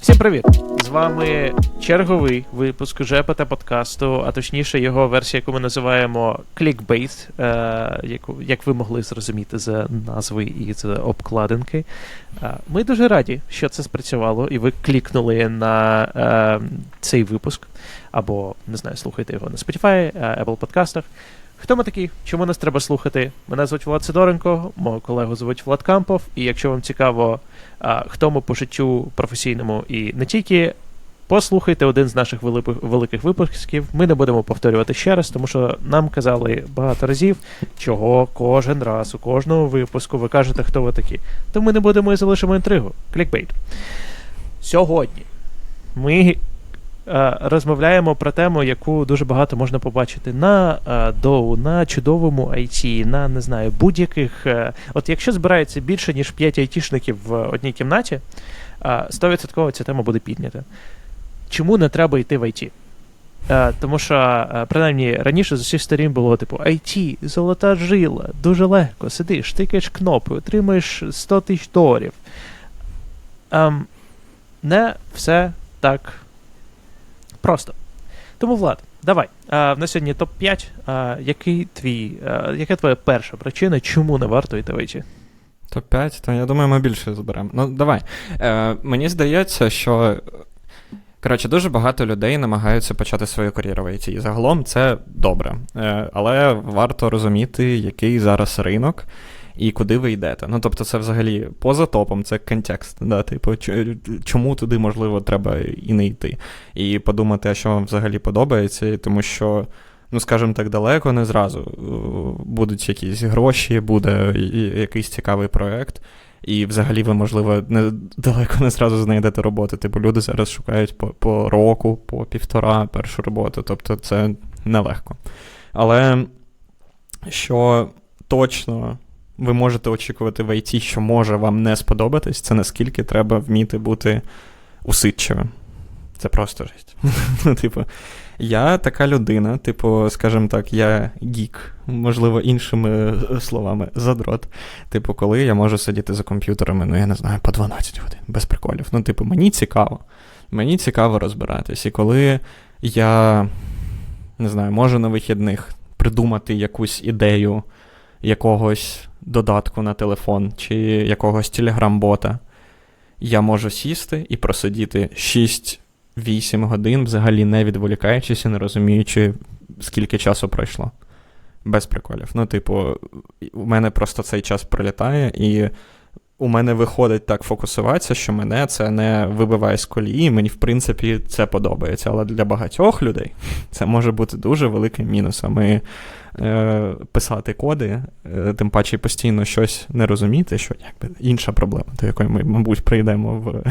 Всім привіт! З вами черговий випуск ЖПТ подкасту, а точніше його версія, яку ми називаємо Clickbait, е, яку, як ви могли зрозуміти з назви і з обкладинки. Е, ми дуже раді, що це спрацювало, і ви клікнули на е, цей випуск, або не знаю, слухайте його на Spotify, Apple подкастах. Хто ми такі? Чому нас треба слухати? Мене звуть Влад Сидоренко, мого колегу звуть Влад Кампов. І якщо вам цікаво, хто ми по життю професійному і не тільки, послухайте один з наших великих, випусків. Ми не будемо повторювати ще раз, тому що нам казали багато разів, чого кожен раз у кожному випуску ви кажете, хто ви такі. То ми не будемо і залишимо інтригу. Клікбейт. Сьогодні ми розмовляємо про тему, яку дуже багато можна побачити на е, доу, на чудовому IT, на не знаю, будь-яких. е, От якщо збирається більше, ніж 5 айтішників в одній кімнаті, е, 100% ця тема буде піднята. Чому не треба йти в IT? Е, Тому що, е, принаймні, раніше з усіх сторін було типу IT, золота жила, дуже легко, сидиш, тикаєш кнопки, отримаєш 100 тисяч доларів. Ем, не все так просто. Тому, Влад, давай. А, в нас сьогодні топ-5. А, який твій, а, яка твоя перша причина, чому не варто йти в IT? Топ-5, то я думаю, ми більше зберемо. Ну, давай. Е, мені здається, що. Коротше, дуже багато людей намагаються почати свою кар'єру в IT. І загалом це добре. Е, але варто розуміти, який зараз ринок і куди ви йдете. Ну, тобто, це взагалі поза топом, це контекст. Да? Типу, чому туди, можливо, треба і не йти. І подумати, а що вам взагалі подобається, тому що. Ну, скажімо так, далеко не зразу е, будуть якісь гроші, буде якийсь цікавий проект. І взагалі ви, можливо, не, далеко не зразу знайдете роботу. Типу люди зараз шукають по, по року, по півтора першу роботу. Тобто це нелегко. Але що точно ви можете очікувати в IT, що може вам не сподобатись, це наскільки треба вміти бути усидчивим. Це просто жесть. Ну, типу, я така людина, типу, скажімо так, я гік, можливо, іншими е, словами, задрот. Типу, коли я можу сидіти за комп'ютерами, ну я не знаю, по 12 годин, без приколів. Ну, типу, мені цікаво. Мені цікаво розбиратись. І коли я не знаю, можу на вихідних придумати якусь ідею якогось додатку на телефон чи якогось телеграм-бота, я можу сісти і просидіти 6-8 годин, взагалі не відволікаючись і не розуміючи, скільки часу пройшло. Без приколів. Ну, типу, у мене просто цей час пролітає, і у мене виходить так фокусуватися, що мене це не вибиває з колії. Мені, в принципі, це подобається. Але для багатьох людей це може бути дуже великим мінусом. І е, писати коди, е, тим паче постійно щось не розуміти, що якби інша проблема, до якої ми, мабуть, прийдемо в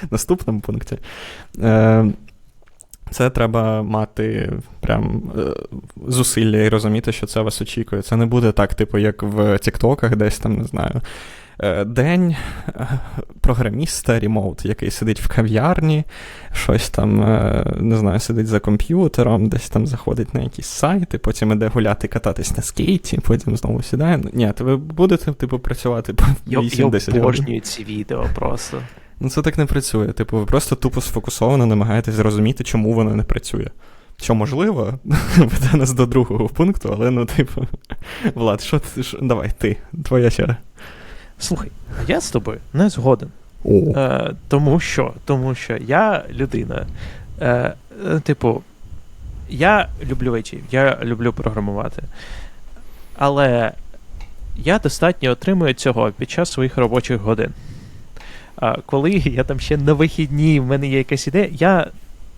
наступному пункті. Е, це треба мати прям е, зусилля і розуміти, що це вас очікує. Це не буде так, типу, як в Тіктоках, десь там, не знаю. Е, День е, програміста ремоут, який сидить в кав'ярні, щось там, е, не знаю, сидить за комп'ютером, десь там заходить на якісь сайти, потім іде гуляти, кататись на скейті, потім знову сідає. Ну, Ні, то ви будете, типу, працювати по Я, я 8-10 годин. ці відео просто. Ну це так не працює. Типу, ви просто тупо сфокусовано намагаєтесь зрозуміти, чому воно не працює. Що можливо, веде нас до другого пункту, але ну, типу, Влад, що ти що- давай, ти, твоя черга. Слухай, я з тобою не згоден. О. Е, тому що, тому що я людина. Е, е, типу, я люблю IT, я люблю програмувати. Але я достатньо отримую цього під час своїх робочих годин. А коли я там ще на вихідні, в мене є якась ідея, я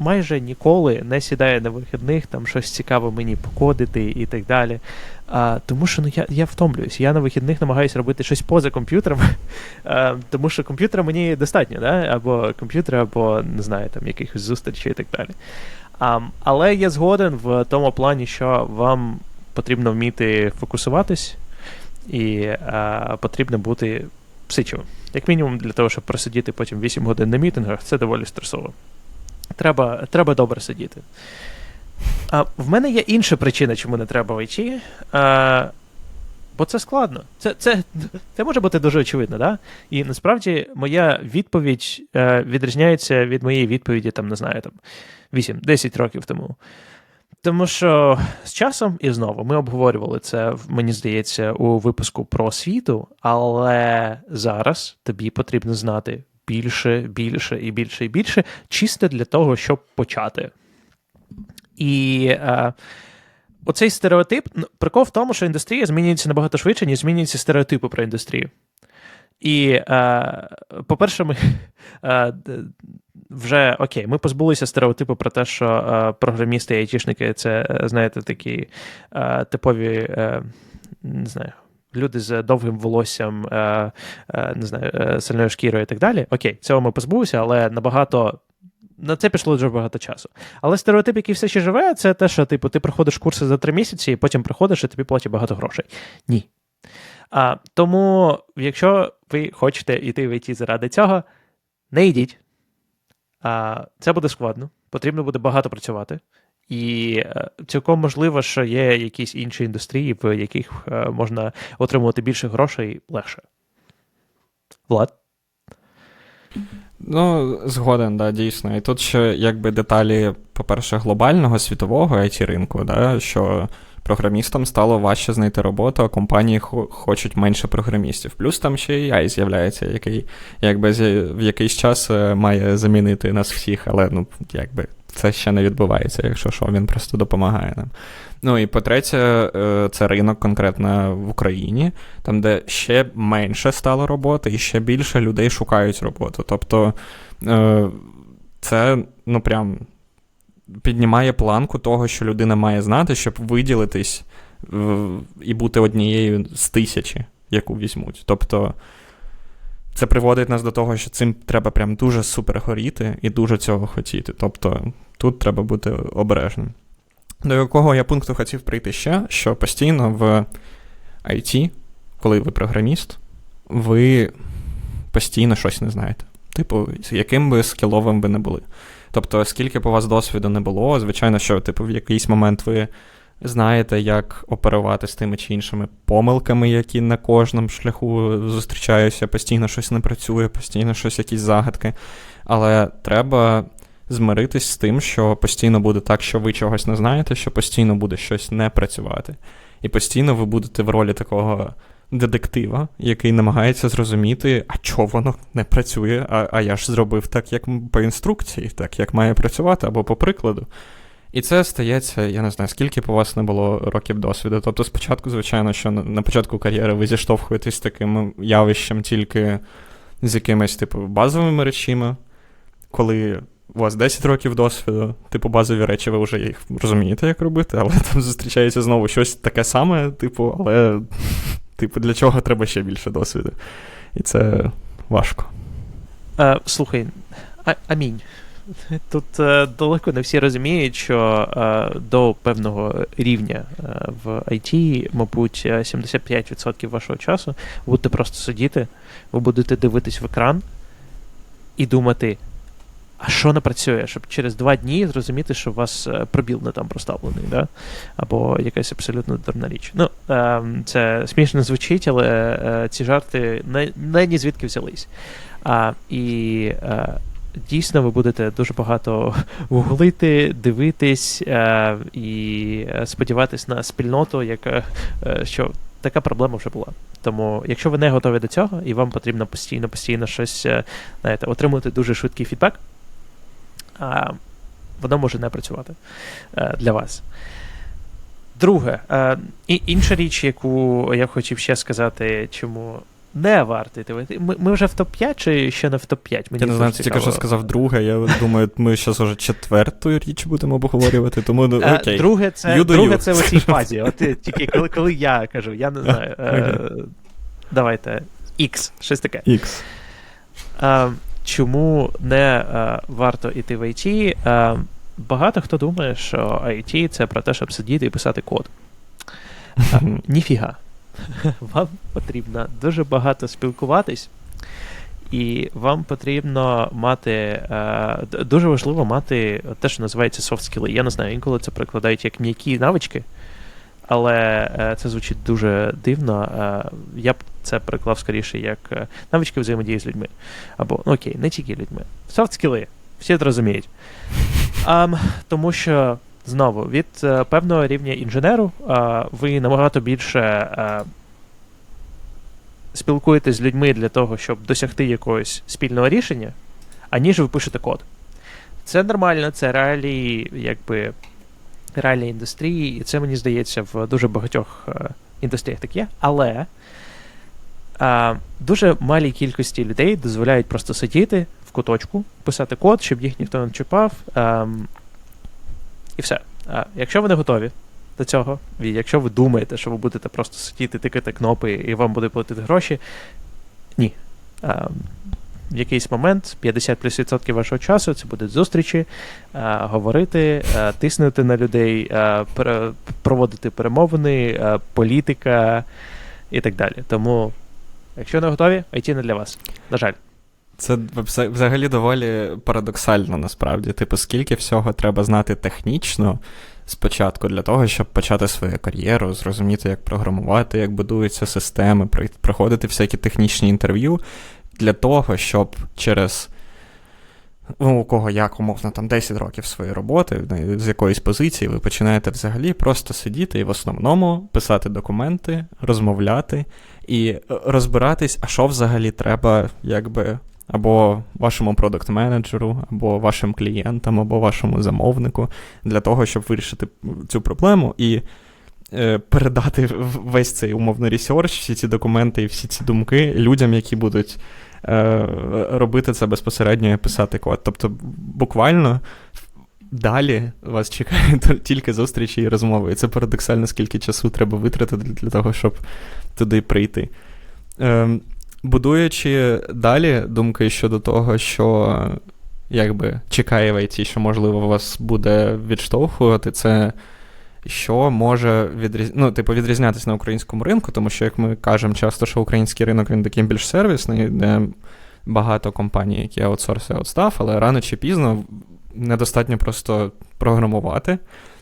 майже ніколи не сідаю на вихідних, там щось цікаве мені покодити і так далі. А, тому що ну, я, я втомлююсь. Я на вихідних намагаюся робити щось поза комп'ютером, тому що комп'ютера мені достатньо, да? або комп'ютера, або не знаю, там якихось зустрічей і так далі. А, але я згоден в тому плані, що вам потрібно вміти фокусуватись, і а, потрібно бути псичевим. Як мінімум, для того, щоб просидіти потім 8 годин на мітингах, це доволі стресово. Треба, треба добре сидіти. А, в мене є інша причина, чому не треба в IT. А, Бо це складно. Це це, це може бути дуже очевидно, да? І насправді моя відповідь е, відрізняється від моєї відповіді, там, не знаю, там 8-10 років тому. Тому що з часом і знову ми обговорювали це, мені здається, у випуску про освіту, але зараз тобі потрібно знати більше, більше і більше і більше, чисто для того, щоб почати. І е, оцей стереотип, ну, прикол в тому, що індустрія змінюється набагато швидше, ніж змінюються стереотипи про індустрію. І, е, по-перше, ми е, вже окей, ми позбулися стереотипу про те, що е, програмісти і айтішники це, знаєте, такі е, типові, е, не знаю. Люди з довгим волоссям, е, е, не знаю, е, сильною шкірою і так далі. Окей, цього ми позбулися, але набагато. На це пішло дуже багато часу. Але стереотип, який все ще живе, це те, що типу, ти проходиш курси за три місяці, і потім приходиш і тобі платять багато грошей. Ні. А, Тому, якщо ви хочете йти в ІТ заради цього, не йдіть. А, Це буде складно, потрібно буде багато працювати. І е, цілком можливо, що є якісь інші індустрії, в яких е, можна отримувати більше грошей легше. Влад? Ну, згоден, да, дійсно. І тут ще якби деталі, по-перше, глобального світового it ринку, да, що програмістам стало важче знайти роботу, а компанії хо- хочуть менше програмістів. Плюс там ще і AI з'являється, який якби в якийсь час е, має замінити нас всіх, але ну, якби це ще не відбувається, якщо що, він просто допомагає нам. Ну і по-третє, е, це ринок конкретно в Україні, там, де ще менше стало роботи, і ще більше людей шукають роботу. Тобто е, це ну прям піднімає планку того, що людина має знати, щоб виділитись і бути однією з тисячі, яку візьмуть. Тобто. Це приводить нас до того, що цим треба прям дуже супер горіти і дуже цього хотіти. Тобто тут треба бути обережним. До якого я пункту хотів прийти ще, що постійно в IT, коли ви програміст, ви постійно щось не знаєте. Типу, яким би скіловим ви не були. Тобто, скільки б у вас досвіду не було, звичайно, що типу, в якийсь момент ви знаєте, як оперувати з тими чи іншими помилками, які на кожному шляху зустрічаються, постійно щось не працює, постійно щось, якісь загадки. Але треба змиритись з тим, що постійно буде так, що ви чогось не знаєте, що постійно буде щось не працювати. І постійно ви будете в ролі такого. Детектива, який намагається зрозуміти, а чого воно не працює, а а я ж зробив так, як по інструкції, так як має працювати, або по прикладу. І це стається, я не знаю, скільки б у вас не було років досвіду. Тобто, спочатку, звичайно, що на початку кар'єри ви зіштовхуєтесь з таким явищем тільки з якимись, типу, базовими речами, коли у вас 10 років досвіду, типу, базові речі, ви вже їх розумієте, як робити, але там зустрічається знову щось таке саме, типу, але, типу, для чого треба ще більше досвіду. І це важко. Е, слухай, амінь. Тут е, далеко не всі розуміють, що е, до певного рівня е, в IT, мабуть, 75% вашого часу будете просто сидіти, ви будете дивитись в екран і думати, а що не працює, щоб через два дні зрозуміти, що у вас пробіл не там проставлений, да? або якась абсолютно дурна річ. Ну, е, це смішно звучить, але ці жарти не, не ні звідки взялись. А, І дійсно ви будете дуже багато гуглити, дивитись е, і сподіватись на спільноту, яка е, що така проблема вже була. Тому, якщо ви не готові до цього, і вам потрібно постійно постійно щось е, знаєте, отримувати дуже швидкий фідбек, а, воно може не працювати е, для вас. Друге, е, інша річ, яку я хотів ще сказати, чому не варто йти. Ми, ми вже в топ-5 чи ще не в топ-5? Мені я не знаю, тільки що сказав друге. Я думаю, ми зараз уже четверту річ будемо обговорювати, тому ну, е, окей. Друге, це друге це в цій фазі. От тільки коли коли я кажу, я не знаю. Okay. Давайте. X, щось таке. X. Чому не варто йти в IT? Багато хто думає, що IT це про те, щоб сидіти і писати код. Ніфіга. вам потрібно дуже багато спілкуватись, і вам потрібно мати. Е, дуже важливо мати те, що називається soft skills. Я не знаю, інколи це прикладають як м'які навички. але е, це звучить дуже дивно. Е, я б це переклав скоріше як навички взаємодії з людьми. Або, ну окей, не тільки людьми. Софт-скіли, всі це розуміють. Ам, тому що, знову, від е, певного рівня інженеру е, ви набагато більше е, спілкуєтесь з людьми для того, щоб досягти якогось спільного рішення, аніж ви пишете код. Це нормально, це реалії, якби реалії індустрії, і це мені здається в дуже багатьох е, індустріях так є. Але е, дуже малій кількості людей дозволяють просто сидіти в куточку, писати код, щоб їх ніхто не чіпав. ем, і все. А якщо ви не готові до цього, і якщо ви думаєте, що ви будете просто сидіти, тикати кнопи і вам буде платити гроші, ні. Ем, в якийсь момент 50 плюс відсотків вашого часу це будуть зустрічі, е, говорити, е, тиснути на людей, е, пере- проводити перемовини, е, політика і так далі. Тому, якщо не готові, IT не для вас. На жаль. Це взагалі доволі парадоксально насправді. Типу, скільки всього треба знати технічно спочатку для того, щоб почати свою кар'єру, зрозуміти, як програмувати, як будуються системи, проходити всякі технічні інтерв'ю для того, щоб через. Ну, у кого як умовно там 10 років своєї роботи, ну, з якоїсь позиції, ви починаєте взагалі просто сидіти і в основному писати документи, розмовляти і е, розбиратись, а що взагалі треба, якби або вашому продакт-менеджеру, або вашим клієнтам, або вашому замовнику для того, щоб вирішити цю проблему і е, передати весь цей умовно ресерч, всі ці документи і всі ці думки людям, які будуть е, робити це безпосередньо і писати код. Тобто, буквально. Далі вас чекає тільки зустрічі і розмови. І це парадоксально, скільки часу треба витратити для того, щоб туди прийти. Ем, будуючи далі думки щодо того, що якби чекає в IT, що можливо вас буде відштовхувати, це що може відріз... ну, типу, відрізнятися на українському ринку, тому що, як ми кажемо часто, що український ринок він такий більш сервісний, де багато компаній, які аутсорсують став, але рано чи пізно недостатньо просто програмувати.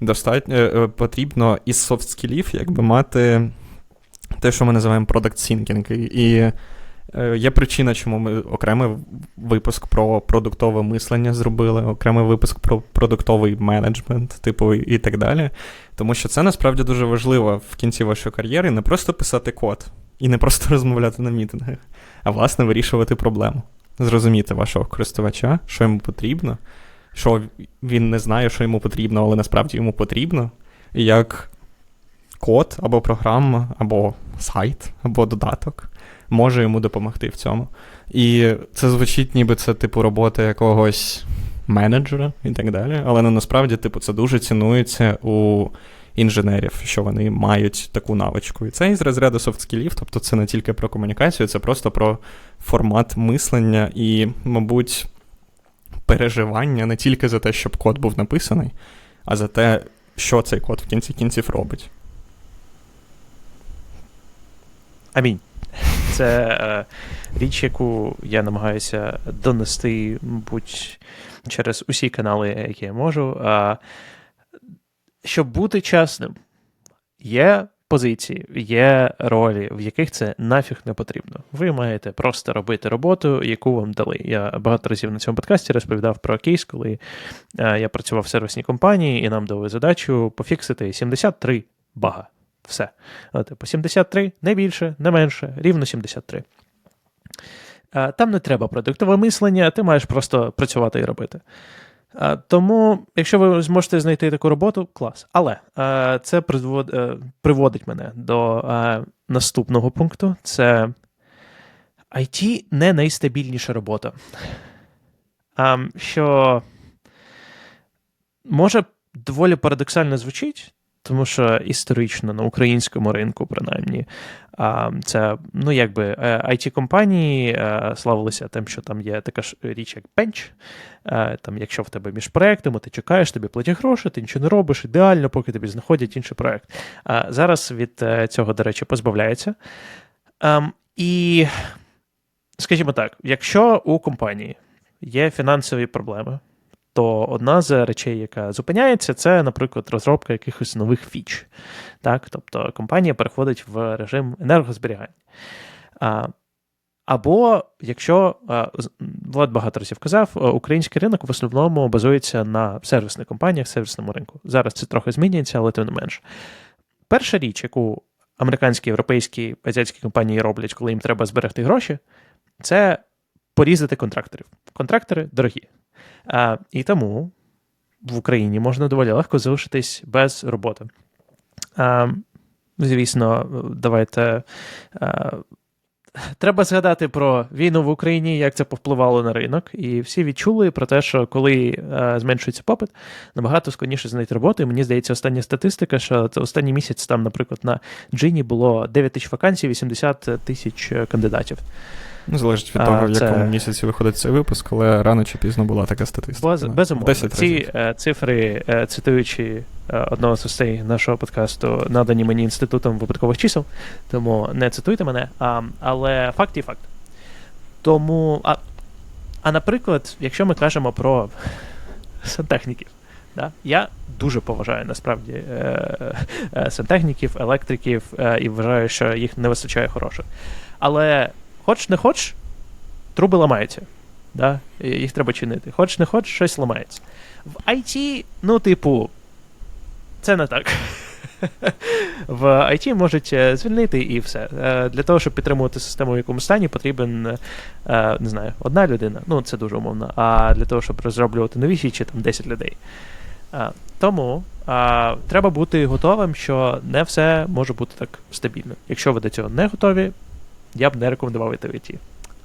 Достатньо е, е, потрібно із софт-скілів якби мати те, що ми називаємо product thinking. І, є причина, чому ми окремий випуск про продуктове мислення зробили, окремий випуск про продуктовий менеджмент, типу, і, так далі. Тому що це насправді дуже важливо в кінці вашої кар'єри не просто писати код і не просто розмовляти на мітингах, а власне вирішувати проблему. Зрозуміти вашого користувача, що йому потрібно, що він не знає, що йому потрібно, але насправді йому потрібно, як код або програма, або сайт, або додаток може йому допомогти в цьому. І це звучить, ніби це типу робота якогось менеджера і так далі. Але ну, насправді, типу, це дуже цінується у інженерів, що вони мають таку навичку. І це із розряду софт-скілів, тобто це не тільки про комунікацію, це просто про формат мислення і, мабуть, переживання не тільки за те, щоб код був написаний, а за те, що цей код в кінці кінців робить. Амінь. Це е, річ, яку я намагаюся донести, мабуть, через усі канали, які я можу. А, щоб бути чесним, є позиції, є ролі, в яких це нафіг не потрібно. Ви маєте просто робити роботу, яку вам дали. Я багато разів на цьому подкасті розповідав про кейс, коли е, я працював в сервісній компанії, і нам дали задачу пофіксити 73 бага. Все. От, Типу 73, не більше, не менше, рівно 73. Там не треба продуктове мислення, ти маєш просто працювати і робити. Тому, якщо ви зможете знайти таку роботу, клас. Але це е, приводить мене до наступного пункту: це IT не найстабільніша робота. Що може доволі парадоксально звучить. Тому що історично на українському ринку, принаймні, це ну якби it компанії е, славилися тим, що там є така ж річ, як бенч. Е, Там, якщо в тебе між проектами, ти чекаєш, тобі платять гроші, ти нічого не робиш ідеально, поки тобі знаходять інший проект. Зараз від е, цього, до речі, позбавляється. Ем, І, скажімо так, якщо у компанії є фінансові проблеми, то одна з речей, яка зупиняється, це, наприклад, розробка якихось нових фіч. Так? Тобто компанія переходить в режим енергозберігання. Або якщо Влад багато разів казав, український ринок в основному базується на сервісних компаніях, сервісному ринку. Зараз це трохи змінюється, але тим не менш. Перша річ, яку американські, європейські, азіатські компанії роблять, коли їм треба зберегти гроші, це порізати контракторів. Контрактори дорогі. І тому в Україні можна доволі легко залишитись без роботи. Звісно, давайте. Треба згадати про війну в Україні, як це повпливало на ринок, і всі відчули про те, що коли е, зменшується попит, набагато складніше знайти роботу. І мені здається, остання статистика, що це останній місяць там, наприклад, на Джині було 9 тисяч вакансій, 80 тисяч кандидатів. Ну, залежить від А, того, в це- якому місяці виходить цей випуск, але рано чи пізно була така статистика. Без, безумовно, 10 ці е, цифри, е, цитуючи е, одного з гостей нашого подкасту, надані мені інститутом випадкових чисел, тому не цитуйте мене. А, але факт є факт. Тому, а, а наприклад, якщо ми кажемо про сантехніків, да? я дуже поважаю насправді е, е, сантехніків, електриків е, і вважаю, що їх не вистачає хороших. Але хоч не хоч, труби ламаються. Да? Їх треба чинити. Хоч не хоч, щось ламається. В IT, ну, типу, це не так. В IT можуть е, звільнити і все. Е, Для того, щоб підтримувати систему в якомусь стані, потрібен, е, не знаю, одна людина. Ну, це дуже умовно. А для того, щоб розроблювати нові фічі, там 10 людей. Тому треба бути готовим, що не все може бути так стабільно. Якщо ви до цього не готові, я б не рекомендував йти в IT.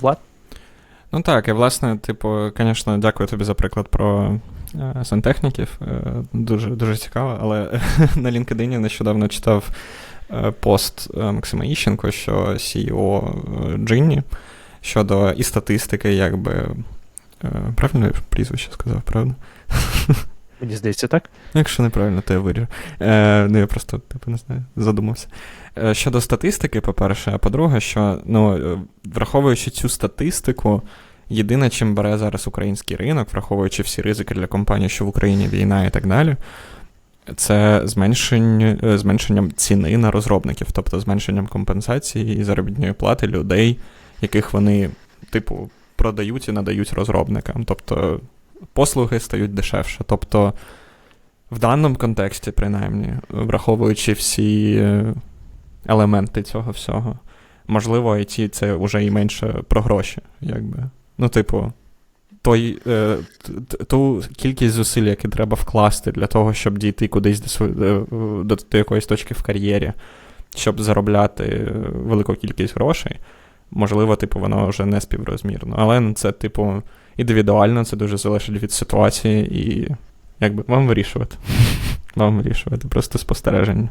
Влад? Ну так, і власне, типу, звісно, дякую тобі за приклад про е, сантехніків. Е, дуже, дуже цікаво, але на LinkedIn нещодавно читав е, пост е, Максима Іщенко, що CEO е, Джинні щодо і статистики, якби. е, Правильно я прізвище сказав, правда? Мені здається, так. Якщо неправильно, то я виріжу. Е, ну, я просто, типу, не знаю, задумався. Е, щодо статистики, по-перше, а по-друге, що, ну, е, враховуючи цю статистику, єдине, чим бере зараз український ринок, враховуючи всі ризики для компаній, що в Україні війна і так далі, це зменшення, е, зменшенням ціни на розробників, тобто зменшенням компенсації і заробітної плати людей, яких вони, типу, продають і надають розробникам. Тобто послуги стають дешевше. Тобто, в даному контексті, принаймні, враховуючи всі е, елементи цього всього, можливо, IT це вже і менше про гроші, якби. Ну, типу, той, е, ту кількість зусиль, які треба вкласти для того, щоб дійти кудись до, е, якоїсь точки в кар'єрі, щоб заробляти велику кількість грошей, можливо, типу, воно вже не співрозмірно. Але ну, це, типу, індивідуально, це дуже залежить від ситуації і якби вам вирішувати. Вам вирішувати, просто спостереження.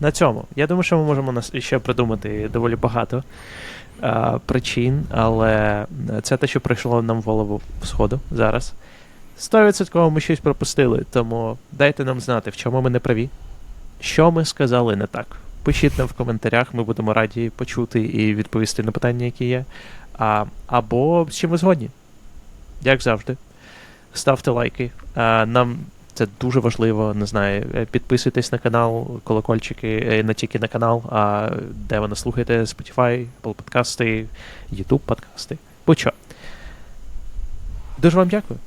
На цьому. Я думаю, що ми можемо ще придумати доволі багато е, причин, але це те, що прийшло нам в голову сходу зараз. 100% ми щось пропустили, тому дайте нам знати, в чому ми не праві, що ми сказали не так. Пишіть нам в коментарях, ми будемо раді почути і відповісти на питання, які є. А, або з чим ви згодні. Як завжди. Ставте лайки. А, нам це дуже важливо. Не знаю, е, підписуйтесь на канал, колокольчики, е, не тільки на канал, а де ви нас слухаєте, Spotify, Apple подкасти, YouTube подкасти. Будь-що. Дуже вам дякую.